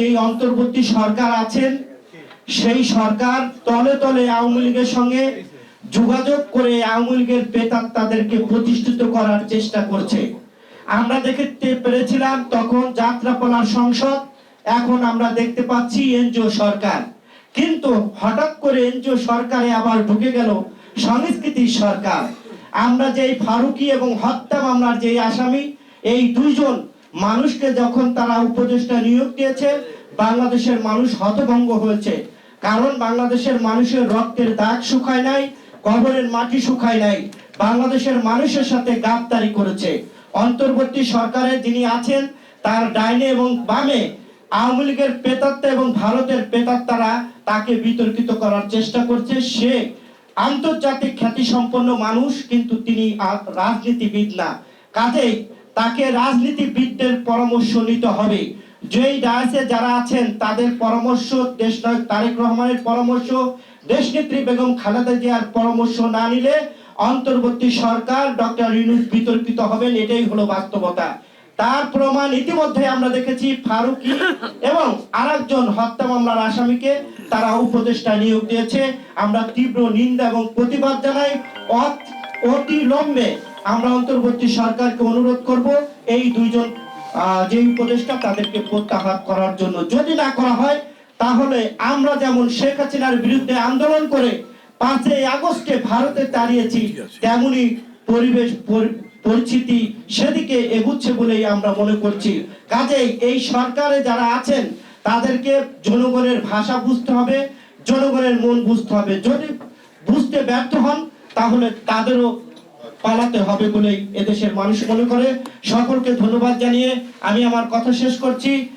যে অন্তর্বর্তী সরকার আছেন, সেই সরকার তলে তলে আওয়ামী লীগের সঙ্গে যোগাযোগ করে আওয়ামী লীগের পেতার তাদেরকে প্রতিষ্ঠিত করার চেষ্টা করছে। আমরা দেখতে পেরেছিলাম তখন যাত্রাপালার সংসদ, এখন আমরা দেখতে পাচ্ছি এনজিও সরকার। কিন্তু হঠাৎ করে এনজিও সরকারে আবার ঢুকে গেল সংস্কৃতির সরকার। আমরা যেই ফারুকি এবং হত্যা মামলার যেই আসামি, এই দুইজন মানুষকে যখন তারা উপদেষ্টা নিয়োগ দিয়েছে, বাংলাদেশের মানুষ হতভঙ্গ হয়েছে। কারণ বাংলাদেশের মানুষের রক্তের দাগ শুকায় নাই, কবরের মাটি শুকায় নাই। বাংলাদেশের মানুষের সাথে গাদ্দারি করেছে। অন্তর্বর্তী সরকারে যিনি আছেন, তার ডাইনে এবং বামে আওয়ামী লীগের পেতাত্তা এবং ভারতের পেতাত্তারা তাকে বিতর্কিত করার চেষ্টা করছে। সে আন্তর্জাতিক খ্যাতি সম্পন্ন মানুষ, কিন্তু তিনি রাজনীতিবিদ না। কাজেই তাকে রাজনীতিবিদদের পরামর্শ নিতে হবে। যেই ডায়াসে যারা আছেন, তাদের পরামর্শ দেশনায়ক তারেক রহমানের পরামর্শ দেশনেত্রী বেগম খালেদা জিয়ার পরামর্শ না নিলে অন্তর্বর্তী সরকার ডক্টর ইউনুস বিতর্কিত হবেন, এটাই হলো বাস্তবতা। তার প্রমাণ ইতিমধ্যে আমরা দেখেছি ফারুকি এবং আরেকজন হত্যা মামলার আসামিকে তারা উপদেষ্টা নিয়োগ দিয়েছে। আমরা তীব্র নিন্দা এবং প্রতিবাদ জানাই অতি লম্বে আমরা অন্তর্বর্তী সরকারকে অনুরোধ করব এই দুইজন যে উপদেষ্টা তাদেরকে প্রত্যাহার করার জন্য। যদি না করা হয় তাহলে আমরা যেমন শেখ হাসিনার বিরুদ্ধে আন্দোলন করে পাঁচই আগস্টে ভারতে দাঁড়িয়েছি তেমনি পরিবেশ পরি- পরিস্থিতি সেদিকে এগুচ্ছে বলেই আমরা মনে করছি। কাজেই এই সরকারে যারা আছেন তাদেরকে জনগণের ভাষা বুঝতে হবে জনগণের মন বুঝতে হবে। যদি বুঝতে ব্যর্থ হন তাহলে তাদেরও পালাতে হবে বলেই এদেশের মানুষ মনে করে। সকলকে ধন্যবাদ জানিয়ে আমি আমার কথা শেষ করছি।